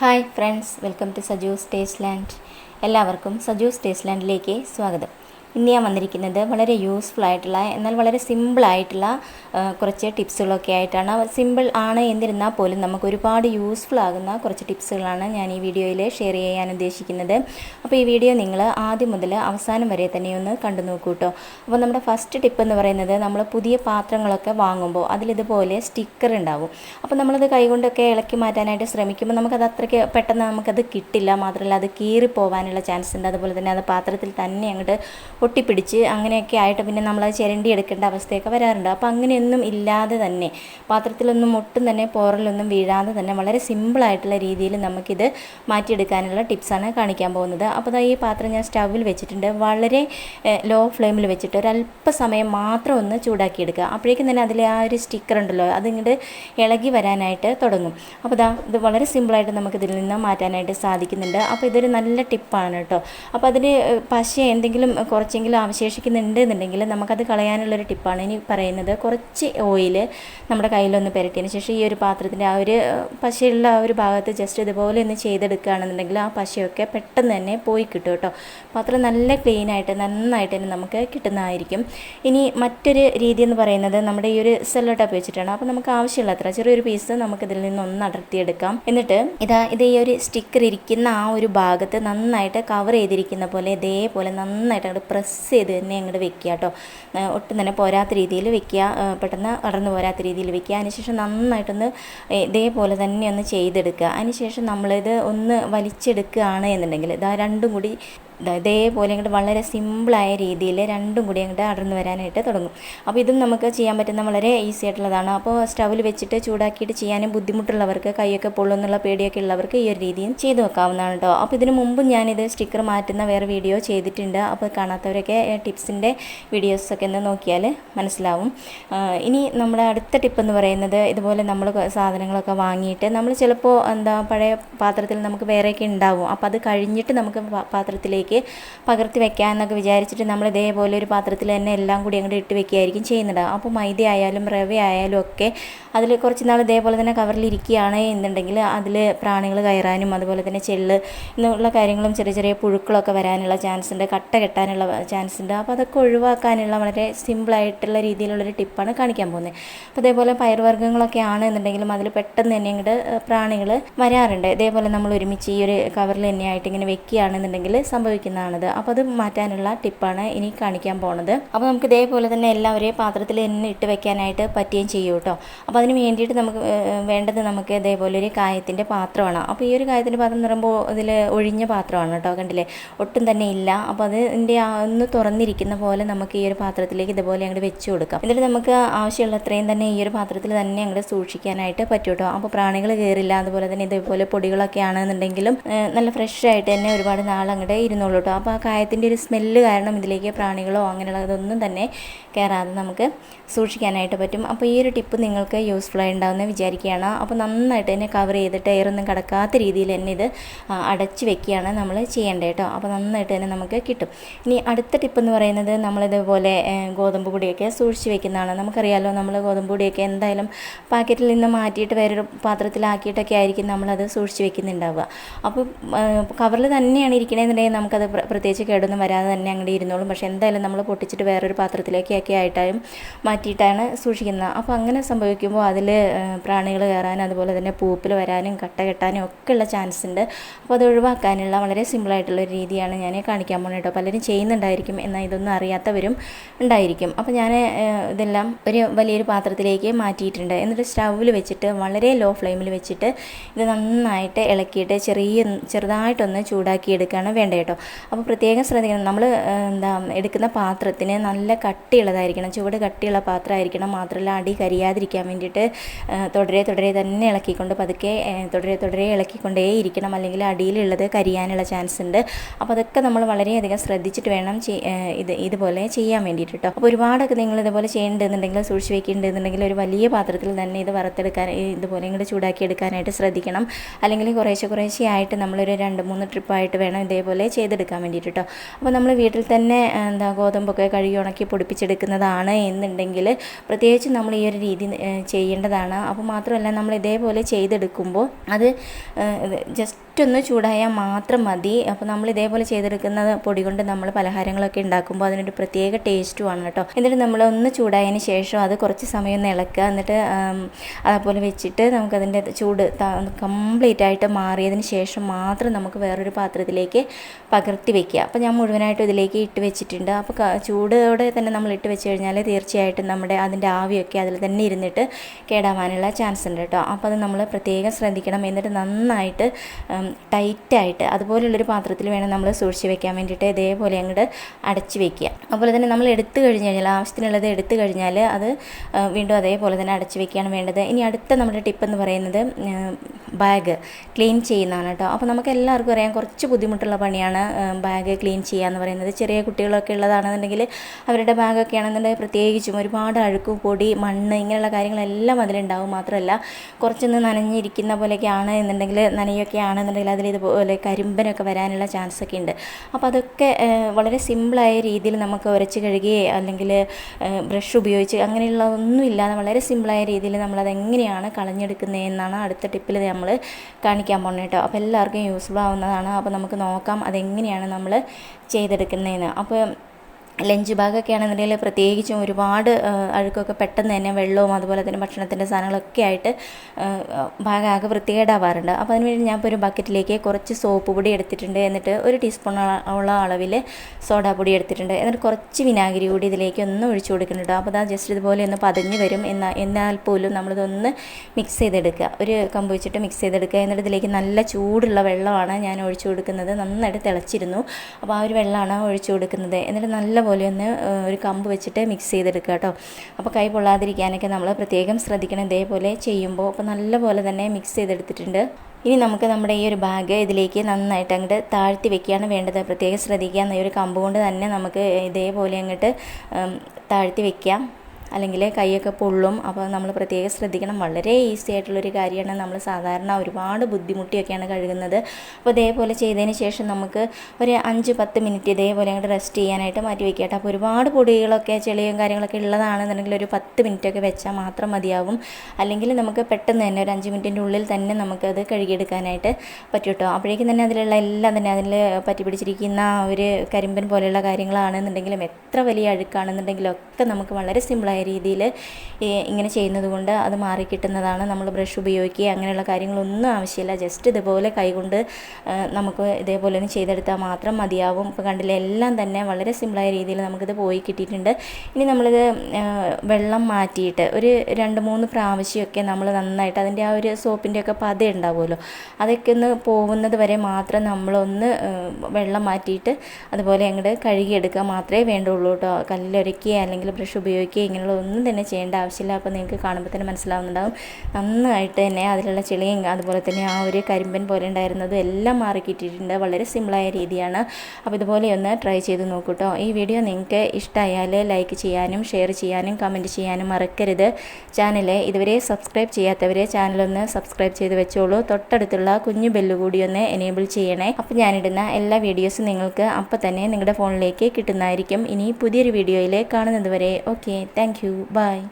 Hi friends welcome to Saju's taste land എല്ലാവർക്കും Saju's taste ലാൻഡിലേക്ക് സ്വാഗതം. ഇന്ന് ഞാൻ വന്നിരിക്കുന്നത് വളരെ യൂസ്ഫുൾ ആയിട്ടുള്ള എന്നാൽ വളരെ സിമ്പിൾ ആയിട്ടുള്ള കുറച്ച് ടിപ്സുകളൊക്കെ ആയിട്ടാണ്. സിമ്പിൾ ആണ് എന്നിരുന്നാൽ പോലും നമുക്ക് ഒരുപാട് യൂസ്ഫുൾ ആകുന്ന കുറച്ച് ടിപ്സുകളാണ് ഞാൻ ഈ വീഡിയോയിൽ ഷെയർ ചെയ്യാൻ ഉദ്ദേശിക്കുന്നത്. അപ്പോൾ ഈ വീഡിയോ നിങ്ങൾ ആദ്യം മുതൽ അവസാനം വരെ തന്നെ ഒന്ന് കണ്ടു നോക്കൂ കേട്ടോ അപ്പോൾ നമ്മുടെ ഫസ്റ്റ് ടിപ്പ് എന്ന് പറയുന്നത് നമ്മൾ പുതിയ പാത്രങ്ങളൊക്കെ വാങ്ങുമ്പോൾ അതിലിതുപോലെ സ്റ്റിക്കർ ഉണ്ടാവും. അപ്പോൾ നമ്മളത് കൈകൊണ്ടൊക്കെ ഇളക്കി മാറ്റാനായിട്ട് ശ്രമിക്കുമ്പോൾ നമുക്കത് അത്രയ്ക്ക് പെട്ടെന്ന് നമുക്കത് കിട്ടില്ല. മാത്രമല്ല അത് കീറിപ്പോവാനുള്ള ചാൻസ് ഉണ്ട്. അതുപോലെ തന്നെ അത് പാത്രത്തിൽ തന്നെ അങ്ങോട്ട് ഒട്ടിപ്പിടിച്ച് അങ്ങനെയൊക്കെ ആയിട്ട് പിന്നെ നമ്മളത് ചിരണ്ടി എടുക്കേണ്ട അവസ്ഥയൊക്കെ വരാറുണ്ട്. അപ്പോൾ അങ്ങനെയൊന്നും ഇല്ലാതെ തന്നെ പാത്രത്തിലൊന്നും ഒട്ടും തന്നെ പോറലൊന്നും വീഴാതെ തന്നെ വളരെ സിമ്പിളായിട്ടുള്ള രീതിയിൽ നമുക്കിത് മാറ്റിയെടുക്കാനുള്ള ടിപ്സാണ് കാണിക്കാൻ പോകുന്നത്. അപ്പോൾ ഈ പാത്രം ഞാൻ സ്റ്റൗവിൽ വെച്ചിട്ടുണ്ട്. വളരെ ലോ ഫ്ലെയിമിൽ വെച്ചിട്ട് ഒരല്പസമയം മാത്രം ഒന്ന് ചൂടാക്കിയെടുക്കുക. അപ്പോഴേക്കും തന്നെ അതിലെ ആ ഒരു സ്റ്റിക്കർ ഉണ്ടല്ലോ അതിങ്ങോട്ട് ഇളകി വരാനായിട്ട് തുടങ്ങും. അപ്പോൾ ദാ ഇത് വളരെ സിമ്പിളായിട്ട് നമുക്ക് ഇതിൽ നിന്ന് മാറ്റാനായിട്ട് സാധിക്കുന്നുണ്ട്. അപ്പോൾ ഇതൊരു നല്ല ടിപ്പാണ് കേട്ടോ. അപ്പോൾ അതിന് പശ എന്തെങ്കിലും കുറച്ചെങ്കിലും അവശേഷിക്കുന്നുണ്ട് എന്നുണ്ടെങ്കിൽ നമുക്കത് കളയാനുള്ളൊരു ടിപ്പാണ്. ഇനി പറയുന്നത് കുറച്ച് ഓയിൽ നമ്മുടെ കയ്യിലൊന്ന് പുരട്ടിയതിന് ശേഷം ഈ ഒരു പാത്രത്തിന്റെ ആ ഒരു പശയുള്ള ആ ഒരു ഭാഗത്ത് ജസ്റ്റ് ഇതുപോലെ ഒന്ന് ചെയ്തെടുക്കുകയാണെന്നുണ്ടെങ്കിൽ ആ പശയൊക്കെ പെട്ടെന്ന് തന്നെ പോയി കിട്ടും കേട്ടോ. പാത്രം നല്ല ക്ലീനായിട്ട് നന്നായിട്ട് തന്നെ നമുക്ക് കിട്ടുന്നതായിരിക്കും. ഇനി മറ്റൊരു രീതി എന്ന് പറയുന്നത് നമ്മുടെ ഈ ഒരു സെല്ലോ ടപ്പ് വെച്ചിട്ടാണ്. അപ്പോൾ നമുക്ക് ആവശ്യമുള്ള അത്ര ചെറിയൊരു പീസ് നമുക്കിതിൽ നിന്ന് ഒന്ന് അടർത്തിയെടുക്കാം. എന്നിട്ട് ഇതാ ഇത് ഈ ഒരു സ്റ്റിക്കർ ഇരിക്കുന്ന ആ ഒരു ഭാഗത്ത് നന്നായിട്ട് കവർ ചെയ്തിരിക്കുന്ന പോലെ ഇതേപോലെ നന്നായിട്ട് അങ്ങോട്ട് പ്രസ് ചെയ്ത് തന്നെ അങ്ങോട്ട് വെക്കുക കേട്ടോ ഒട്ടും തന്നെ പോരാത്ത രീതിയിൽ വെക്കുക. പെട്ടെന്ന് അടർന്നു പോരാത്ത രീതിയിൽ വെക്കുക. അതിനുശേഷം നന്നായിട്ടൊന്ന് ഇതേപോലെ തന്നെ ഒന്ന് ചെയ്തെടുക്കുക. അതിനുശേഷം നമ്മളിത് ഒന്ന് വലിച്ചെടുക്കുകയാണ് എന്നുണ്ടെങ്കിൽ ഇതാ രണ്ടും കൂടി ഇതേപോലെ അങ്ങോട്ട് വളരെ സിമ്പിളായ രീതിയിൽ രണ്ടും കൂടി അങ്ങോട്ട് അടർന്നു വരാനായിട്ട് തുടങ്ങും. അപ്പോൾ ഇതും നമുക്ക് ചെയ്യാൻ പറ്റുന്ന വളരെ ഈസി ആയിട്ടുള്ളതാണ്. അപ്പോൾ സ്റ്റൗവിൽ വെച്ചിട്ട് ചൂടാക്കിയിട്ട് ചെയ്യാനും ബുദ്ധിമുട്ടുള്ളവർക്ക് കൈയൊക്കെ പൊള്ളുന്നുള്ള പേടിയൊക്കെ ഉള്ളവർക്ക് ഈ ഒരു രീതിയും ചെയ്തു വെക്കാവുന്നതാണ് കേട്ടോ അപ്പോൾ ഇതിന് മുമ്പ് ഞാനിത് സ്റ്റിക്കർ മാറ്റുന്ന വേറെ വീഡിയോ ചെയ്തിട്ടുണ്ട്. അപ്പോൾ കാണാത്തവരൊക്കെ ടിപ്സിന്റെ വീഡിയോസൊക്കെ ഒന്ന് നോക്കിയാൽ മനസ്സിലാവും. ഇനി നമ്മുടെ അടുത്ത ടിപ്പ് എന്ന് പറയുന്നത് ഇതുപോലെ നമ്മൾ സാധനങ്ങളൊക്കെ വാങ്ങിയിട്ട് നമ്മൾ ചിലപ്പോൾ എന്താ പഴയ പാത്രത്തിൽ നമുക്ക് വേറെയൊക്കെ ഉണ്ടാവും. അപ്പോൾ അത് കഴിഞ്ഞിട്ട് നമുക്ക് പാ- പാത്രത്തിലേക്ക് പകർത്തി വെക്കാമെന്നൊക്കെ വിചാരിച്ചിട്ട് നമ്മൾ ഇതേപോലെ ഒരു പാത്രത്തിൽ തന്നെ എല്ലാം കൂടി അങ്ങോട്ട് ഇട്ട് വെക്കുകയായിരിക്കും ചെയ്യുന്നത്. അപ്പോൾ മൈദ ആയാലും റവ ആയാലും ഒക്കെ അതിൽ കുറച്ച് നാൾ ഇതേപോലെ തന്നെ കവറിലിരിക്കുകയാണ് എന്നുണ്ടെങ്കിൽ അതിൽ പ്രാണികൾ കയറാനും അതുപോലെ തന്നെ ചെള്ള് എന്നുള്ള കാര്യങ്ങളും ചെറിയ ചെറിയ പുഴുക്കളൊക്കെ വരാനുള്ള ചാൻസ് ഉണ്ട് കട്ട കെട്ടാനുള്ള ചാൻസ് ഉണ്ട്. അപ്പോൾ അതൊക്കെ ഒഴിവാക്കാനുള്ള വളരെ സിമ്പിളായിട്ടുള്ള രീതിയിലുള്ളൊരു ടിപ്പാണ് കാണിക്കാൻ പോകുന്നത്. അപ്പോൾ അതേപോലെ പയർവർഗങ്ങളൊക്കെ ആണ് എന്നുണ്ടെങ്കിലും അതിൽ പെട്ടെന്ന് തന്നെ ഇങ്ങോട്ട് പ്രാണികൾ വരാറുണ്ട്. ഇതേപോലെ നമ്മൾ ഒരുമിച്ച് ഈ ഒരു കവറിൽ തന്നെയായിട്ട് ഇങ്ങനെ വെക്കുകയാണെന്നുണ്ടെങ്കിൽ സംഭവിക്കുന്നതാണിത് അപ്പോൾ അത് മാറ്റാനുള്ള ടിപ്പാണ് ഇനി കാണിക്കാൻ പോണത്. അപ്പോൾ നമുക്ക് ഇതേപോലെ തന്നെ എല്ലാം ഒരേ പാത്രത്തിൽ തന്നെ ഇട്ട് വെക്കാനായിട്ട് പറ്റുകയും ചെയ്യും കേട്ടോ. അപ്പോൾ അതിന് വേണ്ടിയിട്ട് നമുക്ക് വേണ്ടത് നമുക്ക് ഇതേപോലെ ഒരു കായത്തിന്റെ പാത്രമാണ്. അപ്പോൾ ഈ ഒരു കായത്തിന്റെ പാത്രം എന്ന് പറയുമ്പോൾ അതിൽ ഒഴിഞ്ഞ പാത്രമാണ് കേട്ടോ കണ്ടില്ലേ? ഒട്ടും തന്നെ ഇല്ല. അപ്പോൾ അതിന്റെ ഒന്ന് തുറന്നിരിക്കുന്ന പോലെ നമുക്ക് ഈ ഒരു പാത്രത്തിലേക്ക് ഇതുപോലെ അങ്ങോട്ട് വെച്ച് കൊടുക്കാം. എന്നിട്ട് നമുക്ക് ആവശ്യമുള്ള അത്രയും തന്നെ ഈ ഒരു പാത്രത്തിൽ തന്നെ അങ്ങോട്ട് സൂക്ഷിക്കാനായിട്ട് പറ്റും കേട്ടോ. അപ്പോൾ പ്രാണികൾ കയറില്ല അതുപോലെ തന്നെ ഇതേപോലെ പൊടികളൊക്കെ ആണെന്നുണ്ടെങ്കിലും നല്ല ഫ്രഷ് ആയിട്ട് തന്നെ ഒരുപാട് നാൾ അങ്ങോട്ട് ഇരുന്നോളൂ. കേട്ടോ. അപ്പോൾ ആ കായത്തിന്റെ ഒരു സ്മെല്ല് കാരണം ഇതിലേക്ക് പ്രാണികളോ അങ്ങനെയുള്ളതൊന്നും തന്നെ കയറാതെ നമുക്ക് സൂക്ഷിക്കാനായിട്ട് പറ്റും. അപ്പോൾ ഈ ഒരു ടിപ്പ് നിങ്ങൾക്ക് യൂസ്ഫുൾ ആയി ഉണ്ടാവുമെന്ന് വിചാരിക്കുകയാണ്. അപ്പോൾ നന്നായിട്ട് തന്നെ കവർ ചെയ്തിട്ട് എയറൊന്നും കടക്കാത്ത രീതിയിൽ തന്നെ ഇത് അടച്ച് വെക്കുകയാണ് നമ്മൾ ചെയ്യേണ്ടത് കേട്ടോ. അപ്പോൾ നന്നായിട്ട് തന്നെ നമുക്ക് കിട്ടും. ഇനി അടുത്ത ടിപ്പ് എന്ന് പറയുന്നത് നമ്മളിതുപോലെ ഗോതമ്പ് പൊടിയൊക്കെ സൂക്ഷിച്ച് വെക്കുന്നതാണ്. നമുക്കറിയാലോ നമ്മൾ ഗോതമ്പ് പൊടിയൊക്കെ എന്തായാലും പാക്കറ്റിൽ നിന്ന് മാറ്റിയിട്ട് വേറൊരു പാത്രത്തിലാക്കിയിട്ടൊക്കെ ആയിരിക്കും നമ്മളത് സൂക്ഷിച്ച് വെക്കുന്നുണ്ടാവുക. അപ്പോൾ കവറിൽ തന്നെയാണ് ഇരിക്കണമെന്നുണ്ടെങ്കിൽ നമുക്കത് പ്ര- പ്രത്യേകിച്ച് കേടൊന്നും വരാതെ തന്നെ അങ്ങനെ ഇരുന്നോളും. പക്ഷേ എന്തായാലും നമ്മൾ പൊട്ടിച്ചിട്ട് വേറൊരു പാത്രത്തിലേക്കൊക്കെ ആയിട്ടായും മാറ്റിയിട്ടാണ് സൂക്ഷിക്കുന്നത്. അപ്പോൾ അങ്ങനെ സംഭവിക്കുമ്പോൾ അതിൽ പ്രാണികൾ കയറാനും അതുപോലെ തന്നെ പൂപ്പിൽ വരാനും കട്ട കെട്ടാനും ഒക്കെ ഉള്ള ചാൻസ് ഉണ്ട്. അപ്പോൾ അത് ഒഴിവാക്കാനുള്ള വളരെ സിമ്പിളായിട്ടുള്ള രീതിയാണ് ഞാൻ കാണിക്കാൻ പോകുന്നത് കേട്ടോ. പലരും ചെയ്യുന്നുണ്ടായിരിക്കും എന്നാൽ ഇതൊന്നും അറിയാത്തവരും ഉണ്ടായിരിക്കും. അപ്പോൾ ഞാൻ ഇതെല്ലാം ഒരു വലിയൊരു പാത്രത്തിലേക്ക് മാറ്റിയിട്ടുണ്ട്. എന്നിട്ട് സ്റ്റൗവിൽ വെച്ചിട്ട് വളരെ ലോ ഫ്ലെയിമിൽ വെച്ചിട്ട് ഇത് നന്നായിട്ട് ഇളക്കിയിട്ട് ചെറിയ ചെറുതായിട്ടൊന്ന് ചൂടാക്കി എടുക്കുകയാണ് വേണ്ടത് കേട്ടോ. അപ്പോൾ പ്രത്യേകം ശ്രദ്ധിക്കണം. നമ്മൾ എന്താ എടുക്കുന്ന പാത്രത്തിന് നല്ല കട്ടിയുള്ളതായിരിക്കണം. ചുവട് കട്ടിയുള്ള പാത്രമായിരിക്കണം. മാത്രമല്ല അടി കരിയാതിരിക്കാൻ വേണ്ടിയിട്ട് തുടരെ തുടരെ തന്നെ ഇളക്കിക്കൊണ്ട് പതുക്കെ തുടരെ തുടരെ ഇളക്കിക്കൊണ്ടേ ഇരിക്കണം. അല്ലെങ്കിൽ അടിയിലുള്ളത് കരിയാനുള്ള ചാൻസ് ഉണ്ട്. അപ്പോൾ അതൊക്കെ നമ്മൾ വളരെയധികം ശ്രദ്ധിച്ചിട്ട് വേണം ഇത് ഇതുപോലെ ചെയ്യാൻ വേണ്ടിയിട്ട് കേട്ടോ അപ്പോൾ ഒരുപാടൊക്കെ നിങ്ങൾ ഇതുപോലെ ചെയ്യേണ്ടതെന്നുണ്ടെങ്കിൽ സൂക്ഷിച്ച് വെക്കേണ്ടതെന്നുണ്ടെങ്കിൽ ഒരു വലിയ പാത്രത്തിൽ തന്നെ ഇത് വറുത്തെടുക്കാൻ ഇതുപോലെ ഇങ്ങോട്ട് ചൂടാക്കി എടുക്കാനായിട്ട് ശ്രദ്ധിക്കണം. അല്ലെങ്കിൽ കുറേശ്ശെ കുറേശ്ശെ ആയിട്ട് നമ്മളൊരു രണ്ട് മൂന്ന് ട്രിപ്പായിട്ട് വേണം ഇതേപോലെ ചെയ്തെടുക്കാൻ വേണ്ടിയിട്ട് കേട്ടോ അപ്പോൾ നമ്മൾ വീട്ടിൽ തന്നെ എന്താ ഗോതമ്പൊക്കെ കഴുകി ഉണക്കി പൊടിപ്പിച്ചെടുക്കുന്നതാണ് എന്നുണ്ടെങ്കിൽ പ്രത്യേകിച്ച് നമ്മൾ ഈ ഒരു രീതി ചെയ്യേണ്ടതാണ്. അപ്പോൾ മാത്രമല്ല നമ്മൾ ഇതേപോലെ ചെയ്തെടുക്കുമ്പോൾ അത് ജസ്റ്റ് ഒന്ന് ചൂടായാൽ മാത്രം മതി. അപ്പോൾ നമ്മൾ ഇതേപോലെ ചെയ്തെടുക്കുന്ന പൊടി കൊണ്ട് നമ്മൾ പലഹാരങ്ങളൊക്കെ ഉണ്ടാക്കുമ്പോൾ അതിനൊരു പ്രത്യേക ടേസ്റ്റുമാണ് കേട്ടോ. എന്നിട്ട് നമ്മൾ ഒന്ന് ചൂടായതിന് ശേഷം അത് കുറച്ച് സമയം ഒന്ന് ഇളക്കുക. എന്നിട്ട് അതേപോലെ വെച്ചിട്ട് നമുക്കതിന്റെ ചൂട് കംപ്ലീറ്റ് ആയിട്ട് മാറിയതിന് ശേഷം മാത്രം നമുക്ക് വേറൊരു പാത്രത്തിലേക്ക് പകർത്തി വെക്കുക. അപ്പോൾ ഞാൻ മുഴുവനായിട്ട് ഇതിലേക്ക് ഇട്ട് വെച്ചിട്ടുണ്ട്. അപ്പോൾ ചൂടോടെ തന്നെ നമ്മൾ ഇട്ട് വെച്ച് കഴിഞ്ഞാൽ തീർച്ചയായിട്ടും നമ്മുടെ അതിന്റെ ആവിയൊക്കെ അതിൽ തന്നെ ഇരുന്നിട്ട് കേടാവാനുള്ള ചാൻസ് ഉണ്ട് കേട്ടോ. അപ്പോൾ അത് നമ്മൾ പ്രത്യേകം ശ്രദ്ധിക്കണം. എന്നിട്ട് നന്നായിട്ട് ടൈറ്റായിട്ട് അതുപോലുള്ളൊരു പാത്രത്തിൽ വേണം നമ്മൾ സൂക്ഷിച്ച് വെക്കാൻ വേണ്ടിയിട്ട് ഇതേപോലെ അങ്ങോട്ട് അടച്ച് വെക്കുക. അതുപോലെ തന്നെ നമ്മൾ എടുത്തു കഴിഞ്ഞ് കഴിഞ്ഞാൽ ആവശ്യത്തിനുള്ളത് എടുത്തു കഴിഞ്ഞാൽ അത് വീണ്ടും അതേപോലെ തന്നെ അടച്ച് വെക്കുകയാണ് വേണ്ടത്. ഇനി അടുത്ത നമ്മുടെ ടിപ്പ് എന്ന് പറയുന്നത് ബാഗ് ക്ലീൻ ചെയ്യുന്നതാണ് കേട്ടോ. അപ്പോൾ നമുക്ക് എല്ലാവർക്കും അറിയാം കുറച്ച് ബുദ്ധിമുട്ടുള്ള പണിയാണ് ബാഗ് ക്ലീൻ ചെയ്യുക എന്ന് പറയുന്നത്. ചെറിയ കുട്ടികളൊക്കെ ഉള്ളതാണെന്നുണ്ടെങ്കിൽ അവരുടെ ബാഗൊക്കെ ആണെന്നുണ്ടെങ്കിൽ പ്രത്യേകിച്ചും ഒരുപാട് അഴുക്ക് പൊടി മണ്ണ് ഇങ്ങനെയുള്ള കാര്യങ്ങളെല്ലാം അതിലുണ്ടാവും. മാത്രമല്ല കുറച്ചൊന്ന് നനഞ്ഞിരിക്കുന്ന പോലെയൊക്കെ ആണ് എന്നുണ്ടെങ്കിൽ നനയൊക്കെ ആണെന്നുണ്ടെങ്കിൽ അതിൽ ഇതുപോലെ കരിമ്പനൊക്കെ വരാനുള്ള ചാൻസ് ഒക്കെ ഉണ്ട്. അപ്പോൾ അതൊക്കെ വളരെ സിമ്പിളായ രീതിയിൽ നമുക്ക് ഉരച്ച് കഴുകുകയോ അല്ലെങ്കിൽ ബ്രഷ് ഉപയോഗിച്ച് അങ്ങനെയുള്ള ഒന്നും ഇല്ലാതെ വളരെ സിമ്പിളായ രീതിയിൽ നമ്മളത് എങ്ങനെയാണ് കളഞ്ഞെടുക്കുന്നത് എന്നാണ് അടുത്ത ടിപ്പിൽ നമ്മൾ കാണിക്കാൻ പോകണം കേട്ടോ അപ്പോൾ എല്ലാവർക്കും യൂസ്ഫുൾ ആവുന്നതാണ്. അപ്പോൾ നമുക്ക് നോക്കാം അതെങ്ങനെയാണ് നമ്മൾ ചെയ്തെടുക്കുന്നതെന്ന് അപ്പോൾ ലഞ്ച് ബാഗൊക്കെ ആണെന്നുണ്ടെങ്കിൽ പ്രത്യേകിച്ചും ഒരുപാട് അഴുക്കൊക്കെ പെട്ടെന്ന് തന്നെ വെള്ളവും അതുപോലെ തന്നെ ഭക്ഷണത്തിന്റെ സാധനങ്ങളൊക്കെ ആയിട്ട് ബാഗാകെ വൃത്തികേടാവാറുണ്ട്. അപ്പോൾ അതിനുവേണ്ടി ഞാൻ ഇപ്പോൾ ഒരു ബക്കറ്റിലേക്ക് കുറച്ച് സോപ്പ് പൊടി എടുത്തിട്ടുണ്ട്. എന്നിട്ട് ഒരു ടീസ്പൂൺ ഉള്ള അളവിൽ സോഡാ പൊടി എടുത്തിട്ടുണ്ട്. എന്നിട്ട് കുറച്ച് വിനാഗിരി കൂടി ഇതിലേക്ക് ഒന്ന് ഒഴിച്ചു കൊടുക്കുന്നുണ്ട് അപ്പോൾ അത് ജസ്റ്റ് ഇതുപോലെ ഒന്ന് പതഞ്ഞ് വരും. എന്നാൽ എന്നാൽ പോലും നമ്മളിതൊന്ന് മിക്സ് ചെയ്തെടുക്കുക. ഒരു കമ്പ് വെച്ചിട്ട് മിക്സ് ചെയ്തെടുക്കുക. എന്നിട്ട് ഇതിലേക്ക് നല്ല ചൂടുള്ള വെള്ളമാണ് ഞാൻ ഒഴിച്ചു കൊടുക്കുന്നത്. നന്നായിട്ട് തിളച്ചിരുന്നു. അപ്പോൾ ആ ഒരു വെള്ളമാണ് ഒഴിച്ചു കൊടുക്കുന്നത്. എന്നിട്ട് നല്ലപോലെ ഒന്ന് ഒരു കമ്പ് വെച്ചിട്ട് മിക്സ് ചെയ്തെടുക്കുക കേട്ടോ. അപ്പോൾ കൈ പൊള്ളാതിരിക്കാനൊക്കെ നമ്മൾ പ്രത്യേകം ശ്രദ്ധിക്കണം. ഇതേപോലെ ചെയ്യുമ്പോൾ അപ്പോൾ നല്ലപോലെ തന്നെ മിക്സ് ചെയ്തെടുത്തിട്ടുണ്ട്. ഇനി നമുക്ക് നമ്മുടെ ഈ ഒരു ബാഗ് ഇതിലേക്ക് നന്നായിട്ട് അങ്ങോട്ട് താഴ്ത്തി വെക്കുകയാണ് വേണ്ടത്. പ്രത്യേകം ശ്രദ്ധിക്കുക. ഈ ഒരു കമ്പ് കൊണ്ട് തന്നെ നമുക്ക് ഇതേപോലെ അങ്ങോട്ട് താഴ്ത്തി വെക്കാം. അല്ലെങ്കിൽ കൈയൊക്കെ പൊള്ളും. അപ്പോൾ നമ്മൾ പ്രത്യേകം ശ്രദ്ധിക്കണം. വളരെ ഈസി ആയിട്ടുള്ളൊരു കാര്യമാണ് നമ്മൾ സാധാരണ ഒരുപാട് ബുദ്ധിമുട്ടിയൊക്കെയാണ് കഴുകുന്നത്. അപ്പോൾ ഇതേപോലെ ചെയ്തതിന് ശേഷം നമുക്ക് ഒരു അഞ്ച് പത്ത് മിനിറ്റ് ഇതേപോലെ അങ്ങോട്ട് റെസ്റ്റ് ചെയ്യാനായിട്ട് മാറ്റി വയ്ക്കട്ടെ കേട്ടോ. അപ്പോൾ ഒരുപാട് പൊടികളൊക്കെ ചെളിയും കാര്യങ്ങളൊക്കെ ഉള്ളതാണെന്നുണ്ടെങ്കിൽ ഒരു പത്ത് മിനിറ്റൊക്കെ വെച്ചാൽ മാത്രം മതിയാവും. അല്ലെങ്കിൽ നമുക്ക് പെട്ടെന്ന് തന്നെ ഒരു അഞ്ച് മിനിറ്റിന്റെ ഉള്ളിൽ തന്നെ നമുക്കത് കഴുകിയെടുക്കാനായിട്ട് പറ്റും കേട്ടോ. അപ്പോഴേക്കും തന്നെ അതിലുള്ള എല്ലാം തന്നെ അതിൽ പറ്റി പിടിച്ചിരിക്കുന്ന ഒരു കരിമ്പൻ പോലെയുള്ള കാര്യങ്ങളാണെന്നുണ്ടെങ്കിലും എത്ര വലിയ അഴുക്കാണെന്നുണ്ടെങ്കിലും ഒക്കെ നമുക്ക് വളരെ സിമ്പിളായ രീതിയിൽ ഇങ്ങനെ ചെയ്യുന്നത് കൊണ്ട് അത് മാറി കിട്ടുന്നതാണ് നമ്മൾ ബ്രഷ് ഉപയോഗിക്കുക അങ്ങനെയുള്ള കാര്യങ്ങളൊന്നും ആവശ്യമില്ല. ജസ്റ്റ് ഇതുപോലെ കൈകൊണ്ട് നമുക്ക് ഇതേപോലെ ഒന്ന് ചെയ്തെടുത്താൽ മാത്രം മതിയാവും. ഇപ്പോൾ കണ്ടില്ല എല്ലാം തന്നെ വളരെ സിമ്പിളായ രീതിയിൽ നമുക്കിത് പോയി കിട്ടിയിട്ടുണ്ട്. ഇനി നമ്മളിത് വെള്ളം മാറ്റിയിട്ട് ഒരു രണ്ട് മൂന്ന് പ്രാവശ്യമൊക്കെ നമ്മൾ നന്നായിട്ട് അതിന്റെ ആ ഒരു സോപ്പിന്റെയൊക്കെ പത ഉണ്ടാവുമല്ലോ അതൊക്കെ ഒന്ന് പോകുന്നത് വരെ മാത്രം നമ്മളൊന്ന് വെള്ളം മാറ്റിയിട്ട് അതുപോലെ അങ്ങോട്ട് കഴുകിയെടുക്കുക മാത്രമേ വേണ്ടുള്ളൂ കേട്ടോ. കല്ലിലൊരക്കുക അല്ലെങ്കിൽ ബ്രഷ് ഉപയോഗിക്കുക ഇങ്ങനെയുള്ള ഒന്നും തന്നെ ചെയ്യേണ്ട ആവശ്യമില്ല. അപ്പോൾ നിങ്ങൾക്ക് കാണുമ്പോൾ തന്നെ മനസ്സിലാവുന്നുണ്ടാവും. നന്നായിട്ട് തന്നെ അതിലുള്ള ചെളിയും അതുപോലെ തന്നെ ആ ഒരു കരിമ്പൻ പോലെ ഉണ്ടായിരുന്നതും എല്ലാം മാറി കിട്ടിയിട്ടുണ്ട്. വളരെ സിമ്പിളായ രീതിയാണ്. അപ്പോൾ ഇതുപോലെ ഒന്ന് ട്രൈ ചെയ്ത് നോക്കൂട്ടോ ഈ വീഡിയോ നിങ്ങൾക്ക് ഇഷ്ടമായാൽ ലൈക്ക് ചെയ്യാനും ഷെയർ ചെയ്യാനും കമന്റ് ചെയ്യാനും മറക്കരുത്. ചാനൽ ഇതുവരെ സബ്സ്ക്രൈബ് ചെയ്യാത്തവരെ ചാനലൊന്ന് സബ്സ്ക്രൈബ് ചെയ്ത് വെച്ചോളൂ. തൊട്ടടുത്തുള്ള കുഞ്ഞു ബെല്ല് കൂടി ഒന്ന് എനേബിൾ ചെയ്യണേ. അപ്പോൾ ഞാനിടുന്ന എല്ലാ വീഡിയോസും നിങ്ങൾക്ക് അപ്പോൾ തന്നെ നിങ്ങളുടെ ഫോണിലേക്ക് കിട്ടുന്നതായിരിക്കും. ഇനി പുതിയൊരു വീഡിയോയിൽ കാണുന്നത് വരെ ഓക്കെ താങ്ക് you. Bye.